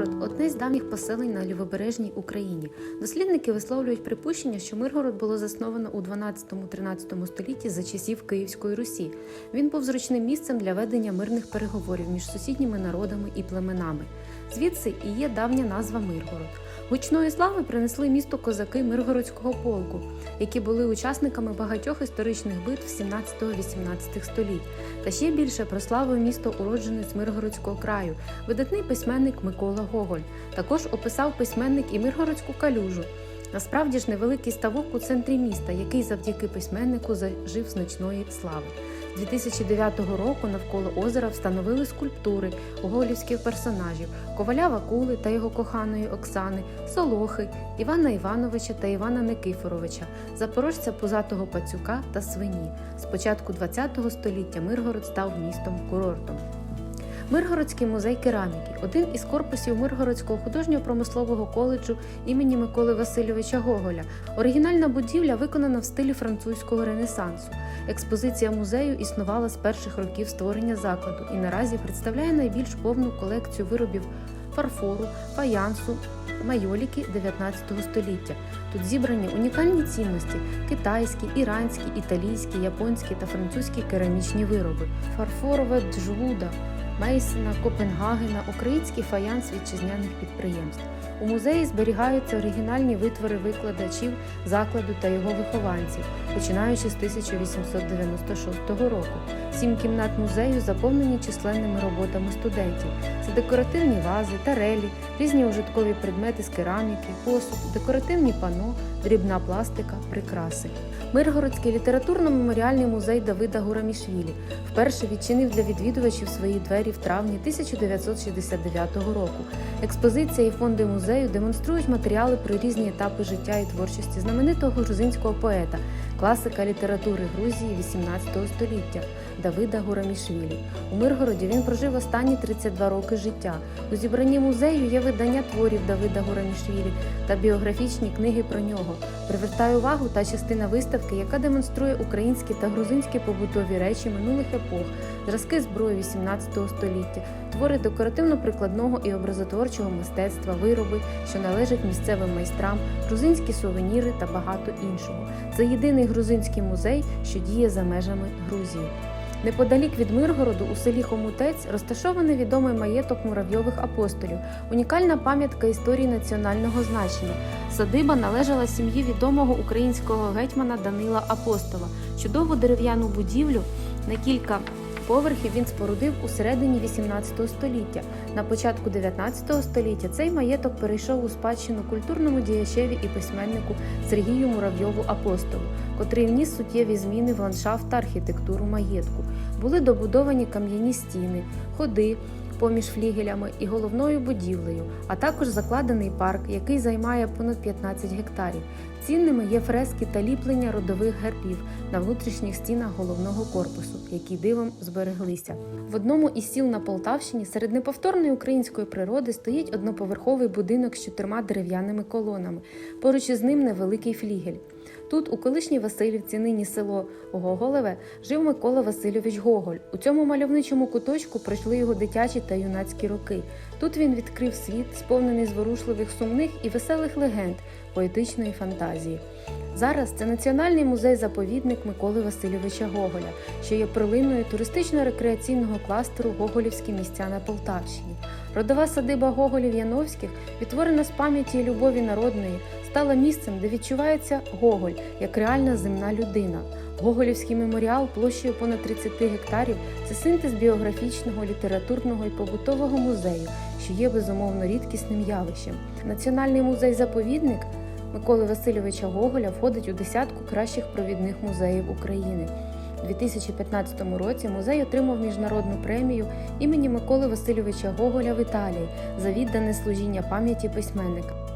Миргород одне з давніх поселень на лівобережній Україні. Дослідники висловлюють припущення, що Миргород було засновано у 12-13 столітті за часів Київської Русі. Він був зручним місцем для ведення мирних переговорів між сусідніми народами і племенами. Звідси і є давня назва Миргород. Гучної слави принесли місто козаки Миргородського полку, які були учасниками багатьох історичних битв 17-18 століть. Та ще більше прославив місто уродженець Миргородського краю, видатний письменник Микола Гоголь. Також описав письменник і Миргородську калюжу. Насправді ж невеликий ставок у центрі міста, який завдяки письменнику зажив значної слави. З 2009 року навколо озера встановили скульптури гоголівських персонажів Коваля Вакули та його коханої Оксани, Солохи, Івана Івановича та Івана Никифоровича, запорожця Пузатого Пацюка та свині. З початку ХХ століття Миргород став містом курортом. Миргородський музей кераміки один із корпусів Миргородського художньо-промислового коледжу імені Миколи Васильовича Гоголя. Оригінальна будівля виконана в стилі французького ренесансу. Експозиція музею існувала з перших років створення закладу і наразі представляє найбільш повну колекцію виробів фарфору, фаянсу, майоліки 19 століття. Тут зібрані унікальні цінності китайські, іранські, італійські, японські та французькі керамічні вироби, фарфорове джгуда, Мейсена, Копенгагена, український фаянс вітчизняних підприємств. У музеї зберігаються оригінальні витвори викладачів закладу та його вихованців, починаючи з 1896 року. Сім кімнат музею заповнені численними роботами студентів. Це декоративні вази, тарелі, різні ужиткові предмети з кераміки, посуд, декоративні пано, дрібна пластика, прикраси. Миргородський літературно-меморіальний музей Давида Гурамішвілі вперше відчинив для відвідувачів свої двері в травні 1969 року. Експозиція і фонди музею демонструють матеріали про різні етапи життя і творчості знаменитого грузинського поета, класика літератури Грузії XVIII століття Давида Гурамішвілі. У Миргороді він прожив останні 32 роки життя. У зібранні музею є видання творів Давида Гурамішвілі та біографічні книги про нього. Привертає увагу та частина виставки, яка демонструє українські та грузинські побутові речі минулих епох, зразки зброї XVIII століття, твори декоративно-прикладного і образотворчого мистецтва, вироби, що належать місцевим майстрам, грузинські сувеніри та багато іншого. Це єдиний грузинський музей, що діє за межами Грузії. Неподалік від Миргороду у селі Хомутець розташований відомий маєток муравйових апостолів, унікальна пам'ятка історії національного значення. Садиба належала сім'ї відомого українського гетьмана Данила Апостола. Чудову дерев'яну будівлю на кілька поверхів він спорудив у середині 18 століття. На початку 19 століття цей маєток перейшов у спадщину культурному діячеві і письменнику Сергію Муравйову Апостолу, котрий вніс суттєві зміни в ландшафт та архітектуру маєтку. Були добудовані кам'яні стіни, ходи поміж флігелями і головною будівлею, а також закладений парк, який займає понад 15 гектарів. Цінними є фрески та ліплення родових гербів на внутрішніх стінах головного корпусу, які дивом збереглися. В одному із сіл на Полтавщині серед неповторної української природи стоїть одноповерховий будинок з чотирма дерев'яними колонами. Поруч із ним невеликий флігель. Тут, у колишній Васильівці, нині село Гоголеве, жив Микола Васильович Гоголь. У цьому мальовничому куточку пройшли його дитячі та юнацькі роки. Тут він відкрив світ, сповнений зворушливих сумних і веселих легенд, поетичної фантазії. Зараз це Національний музей-заповідник Миколи Васильовича Гоголя, що є перлиною туристично-рекреаційного кластеру Гоголівські місця на Полтавщині. Родова садиба Гоголів Яновських, відтворена з пам'яті і любові народної, стала місцем, де відчувається Гоголь як реальна земна людина. Гоголівський меморіал площею понад 30 гектарів це синтез біографічного, літературного і побутового музею, що є безумовно рідкісним явищем. Національний музей-заповідник Миколи Васильовича Гоголя входить у десятку кращих провідних музеїв України. У 2015 році музей отримав міжнародну премію імені Миколи Васильовича Гоголя в Італії за віддане служіння пам'яті письменника.